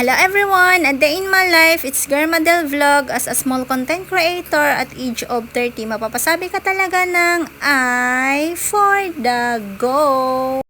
Hello everyone! A day in my life, it's Garmadel Vlog as a small content creator at age of 30. Mapapasabi ka talaga ng I for the go!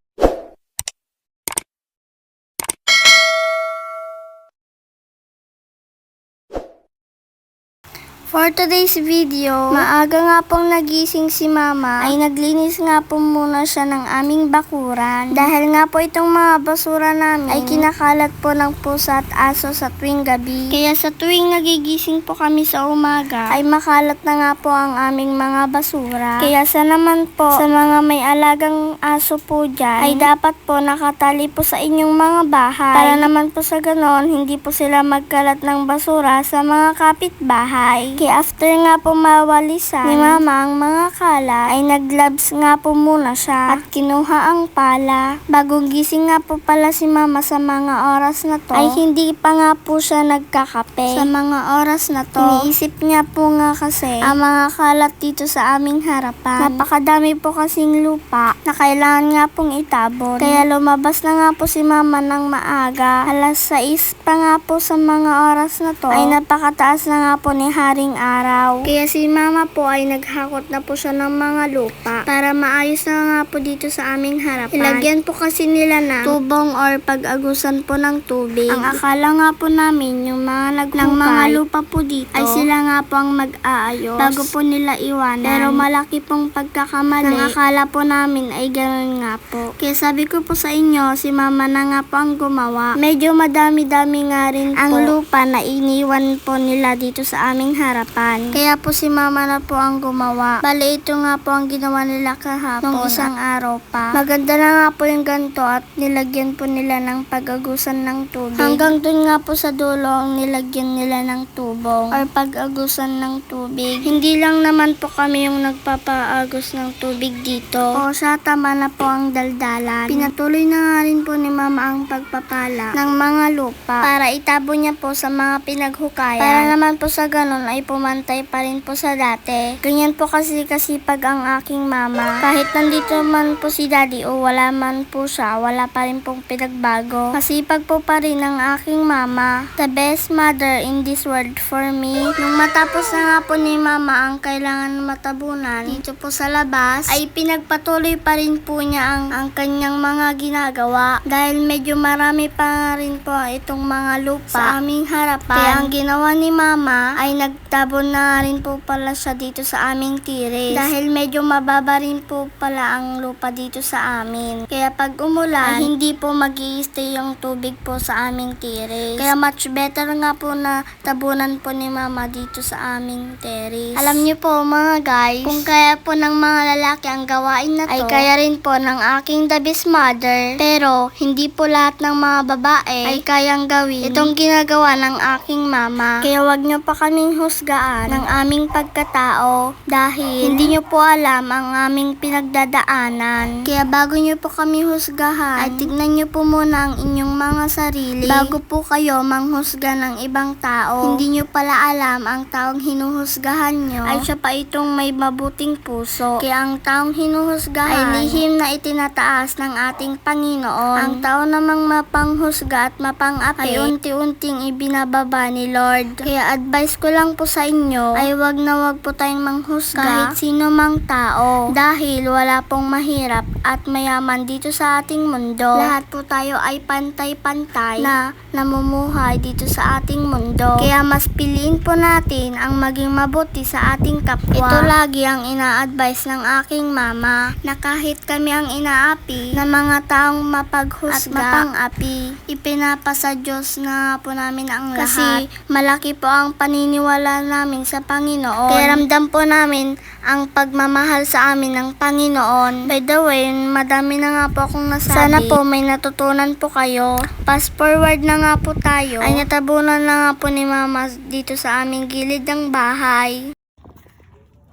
For today's video, maaga nga pong nagising si mama ay naglinis nga po muna siya ng aming bakuran. Dahil nga po itong mga basura namin ay kinakalat po ng pusa at aso sa tuwing gabi. Kaya sa tuwing nagigising po kami sa umaga ay makalat na nga po ang aming mga basura. Kaya sa naman po sa mga may alagang aso po dyan ay dapat po nakatali po sa inyong mga bahay. Para naman po sa ganon, hindi po sila magkalat ng basura sa mga kapitbahay. Kaya after nga po mawalisan ni mama ang mga kala, ay naglabs nga po muna siya at kinuha ang pala. Bago gising nga po pala si mama sa mga oras na to, ay hindi pa nga po siya nagkakape. Sa mga oras na to, iniisip niya po nga kasi ang mga kalat dito sa aming harapan. Napakadami po kasing lupa na kailangan nga pong itabon. Kaya lumabas na nga po si mama ng maaga. Alas 6 pa nga po sa mga oras na to, ay napakataas na nga po ni Haring Araw. Kaya si mama po ay naghakot na po siya ng mga lupa para maayos na nga po dito sa aming harapan. Ilagyan po kasi nila ng tubong or pag-agusan po ng tubig. Ang akala nga po namin yung mga naghukay ng mga lupa po dito ay sila nga po ang mag-aayos bago po nila iwanan. Pero malaki pong pagkakamali. Ang akala po namin ay ganoon nga po. Kaya sabi ko po sa inyo, si mama na nga po ang gumawa. Medyo madami-dami nga rin ang lupa na iniwan po nila dito sa aming harapan. Kaya po si mama na po ang gumawa. Bale, ito nga po ang ginawa nila kahapon. Nung isang araw pa. Maganda na nga po yung ganto at nilagyan po nila ng pag-agusan ng tubig. Hanggang dun nga po sa dulo ang nilagyan nila ng tubong or pag-agusan ng tubig. Hindi lang naman po kami yung nagpapaagos ng tubig dito. O siya tama na po ang daldalan. Pinatuloy na nga rin po ni mama ang pagpapala ng mga lupa para itabo niya po sa mga pinaghukayan. Para naman po sa ganun ay pumantay pa rin po sa dati. Ganyan po kasi kasipag ang aking mama. Kahit nandito man po si daddy o wala man po siya, wala pa rin pong pinagbago. Masipag po pa rin ang aking mama. The best mother in this world for me. Nung matapos na nga po ni mama ang kailangan matabunan dito po sa labas, ay pinagpatuloy pa rin po niya ang, ang kanyang mga ginagawa. Dahil medyo marami pa rin po itong mga lupa sa aming harapan. Kaya ang ginawa ni mama ay nagtabon na rin po pala siya dito sa aming tiris. Dahil medyo mababa rin po pala ang lupa dito sa amin. Kaya pag umulan, ay hindi po mag stay yung tubig po sa aming tiris. Kaya much better nga po na tabunan po ni mama dito sa aming terrace. Alam niyo po mga guys, kung kaya po ng mga lalaki ang gawain na to, ay kaya rin po ng aking the best mother. Pero hindi po lahat ng mga babae ay kayang gawin itong ginagawa ng aking mama. Kaya wag niyo pa kaming husgaan ng aming pagkatao dahil hindi niyo po alam ang aming pinagdadaanan. Kaya bago niyo po kami husgahan, ay tignan niyo po muna ang inyong mga sarili bago po kayo manghusga ng ibang tao. Hindi niyo pala alam ang taong hinuhusgahan niyo ay siya pa itong may mabuting puso. Kaya ang taong hinuhusgahan ay lihim na itinataas ng ating Panginoon. Ang tao namang mapanghusga at mapang-api ay unti-unting ibinababa ni Lord. Kaya advice ko lang po sa inyo ay wag na wag po tayong manghusga kahit sino mang tao dahil wala pong mahirap at mayaman dito sa ating mundo. Lahat po tayo ay pantay-pantay na namumuhay dito sa ating mundo. Kaya mas piliin po natin ang maging mabuti sa ating kapwa. Ito lagi ang ina-advise ng aking mama na kahit kami ang inaapi na mga taong mapaghusga at mapang-api, ipinapasa Diyos na po namin ang lahat. Kasi malaki po ang paniniwala namin sa Panginoon. Kaya ramdam po namin ang pagmamahal sa amin ng Panginoon. By the way, madami na nga po akong nasabi. Sana po may natutunan po kayo. Fast forward na nga po tayo. Ay natabunan na nga po ni Mama dito sa aming gilid ng bahay.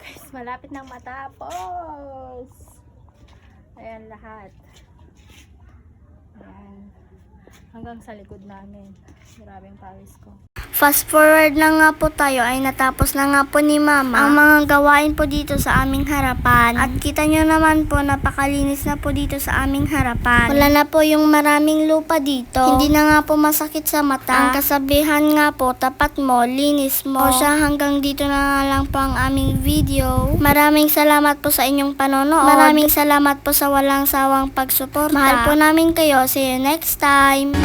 Guys, malapit nang matapos! Ayan lahat. Ayan. Hanggang sa likod namin. Grabe ang pawis ko. Fast forward na nga po tayo ay natapos na nga po ni Mama ang mga gawain po dito sa aming harapan. At kita nyo naman po napakalinis na po dito sa aming harapan. Wala na po yung maraming lupa dito. Hindi na nga po masakit sa mata. Ang kasabihan nga po, tapat mo, linis mo. O siya hanggang dito na lang po ang aming video. Maraming salamat po sa inyong panonood. Maraming salamat po sa walang sawang pagsuporta. Mahal po namin kayo. See you next time.